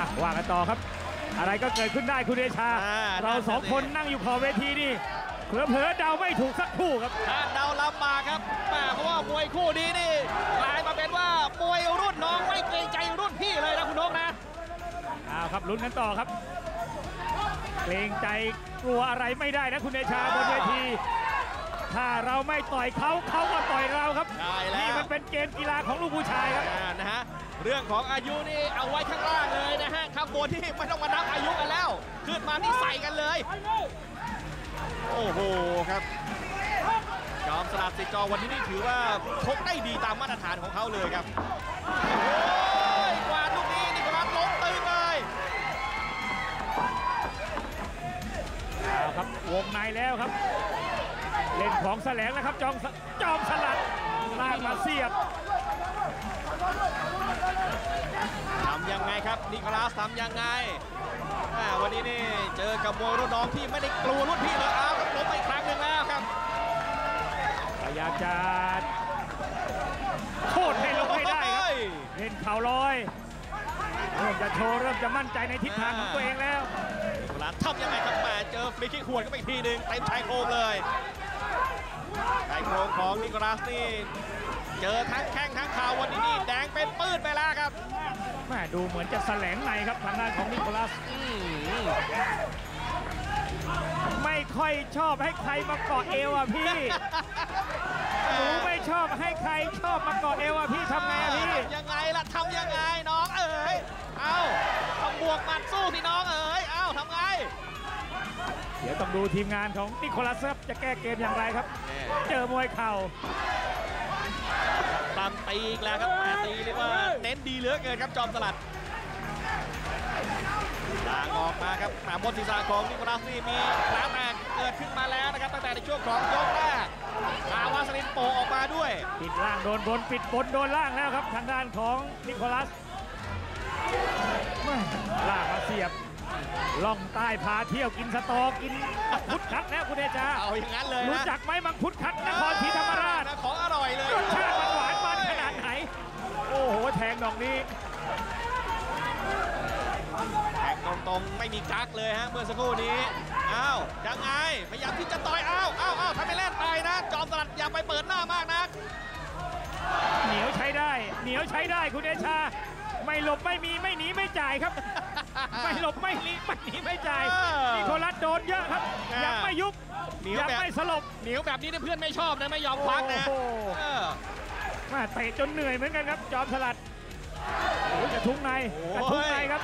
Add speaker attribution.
Speaker 1: อะว่ากันต่อครับ อะไรก็เกิดขึ้นได้คุณเดชา
Speaker 2: อ่า
Speaker 1: เราสอง
Speaker 2: นั่นสิ
Speaker 1: คนนั่งอยู่ขอบเวทีนี่เผลอๆเดาไม่ถูกสักคู่ครับ
Speaker 2: ถ้าเดาลำบากครับแหม่เพราะว่ามวยคู่นี้นี่กลายมาเป็นว่ามวยรุ่นน้องไม่เกรงใจรุ่นพี่เลยนะคุณนกนะ
Speaker 1: เอาครับลุ้นกันต่อครับ เกรงใจกลัวอะไรไม่ได้นะคุณเดชาบนเวที ถ้าเราไม่ต่อยเขาเขาก็ต่อยเราครับ
Speaker 2: ได้แล้ว
Speaker 1: นี่มันเป็นเกมกีฬาของลูกผู้ชายครับ
Speaker 2: อ่านะฮะเรื่องของอายุนี่เอาไว้ข้างล่างเลยนะฮะ ข้างบนที่ไม่ต้องมานับอายุกันแล้ว ขึ้นมานี่ใส่กันเลย โอ้โหครับจอมสลัดสิจอวันนี้นี่ถือว่าชกได้ดีตามมาตรฐานของเขาเลยครับโอ้ยกวาดลูกนี้นี่ก็รับล้มตึงเลย
Speaker 1: เอาครับวงในแล้วครับ เล่นของแสลงแล้วครับจอมสจอมสลัดลากมาเสียบ
Speaker 2: ทำยังไง ครับนิโคลัสทำยังไงอ่าวันนี้นี่เจอกับมวยรุ่นน้องที่ไม่ได้กลัวรุ่นพี่เลยอ้าวล้มไปอีกครั้งหนึ่งแล้วครับ
Speaker 1: พยายามจะโคตรให้ลงให้ได้ครับเล่นเข่าลอยเริ่มจะโชว์เริ่มจะมั่นใจในทิศทางของตัวเองแล้ว
Speaker 2: นิโคลัสทำยังไงครับแหมเจอฟรีคิกขวดก็ไปอีกทีหนึ่งเต็มชายโครงเลยชายโครงของนิโคลัสนี่เจอทั้งแข้งทั้งเข่าวันนี้นี่แดงเป็นปื้ดไปแล้วครับ
Speaker 1: แม่ดูเหมือนจะแสลงในครับทางด้านของนิโคลัส
Speaker 2: อืม
Speaker 1: ไม่ค่อยชอบให้ใครมาเกาะเอวอะพี่ หนูไม่ชอบให้ใครชอบมาเกาะเอวอะพี่ทำไงอะพี่
Speaker 2: ทำยังไงล่ะทำยังไงน้องเอ๋ย เอ้าต้องบวกหมัดสู้สิน้องเอ๋ย เอ้าทำไง
Speaker 1: เดี๋ยวต้องดูทีมงานของนิโคลัสครับจะแก้เกมอย่างไรครับ เจอมวยเข่า
Speaker 2: ตามตีอีกแล้วครับแต่ตีเรียกว่าเน้นดีเหลือเกินครับจอมสลัดต่างออกมาครับแต่บนศีรษะของนิโคลัสนี่มีแผลแตกเกิดขึ้นมาแล้วนะครับตั้งแต่ในช่วงของยกแรกอาวาสลินโปะออกมาด้วย
Speaker 1: ปิดล่างโดนบนปิดบนโดนล่างแล้วครับทางด้านของนิโคลัสแม่ล่างมาเสียบล่องใต้พาเที่ยวกินสตอกินมังคุดคัดแล้วคุณเดชา
Speaker 2: เอาอย่างนั้นเลยนะ
Speaker 1: รู้จักไหมมังคุดคัดนครศรีธรรมราช
Speaker 2: ง
Speaker 1: ต
Speaker 2: รงๆไม่มีกักเลยฮะเมื่อสักครู่นี้อ้าวยังไงพยายามที่จะต่อยอ้าวอ้าวอ้าวทำไมเล่นไปนะ จอมสลัดอย่าไปเปิดหน้ามากนะ
Speaker 1: เหนียวใช้ได้ เหนียวใช้ได้คุณเดชา ไม่หลบไม่มีไม่หนีไม่จ่ายครับ ไม่หลบไม่หนีไม่หนีไม่จ่าย
Speaker 2: เออ
Speaker 1: นิโคลัสโดนเยอะครับ
Speaker 2: อ่ายั
Speaker 1: ยังไม่ยุบ
Speaker 2: เหนียว
Speaker 1: ยัง
Speaker 2: แบบ
Speaker 1: ไม่สลบ
Speaker 2: เหนียวแบบนี้เนี่ยเพื่อนไม่ชอบนะไม่ยอมควักนะ
Speaker 1: โอ้โห
Speaker 2: เออ
Speaker 1: แม่เตะจนเหนื่อยเหมือนกันครับ จอมสลัดโอ้ยกระทุ้งในกระทุ้งในครับ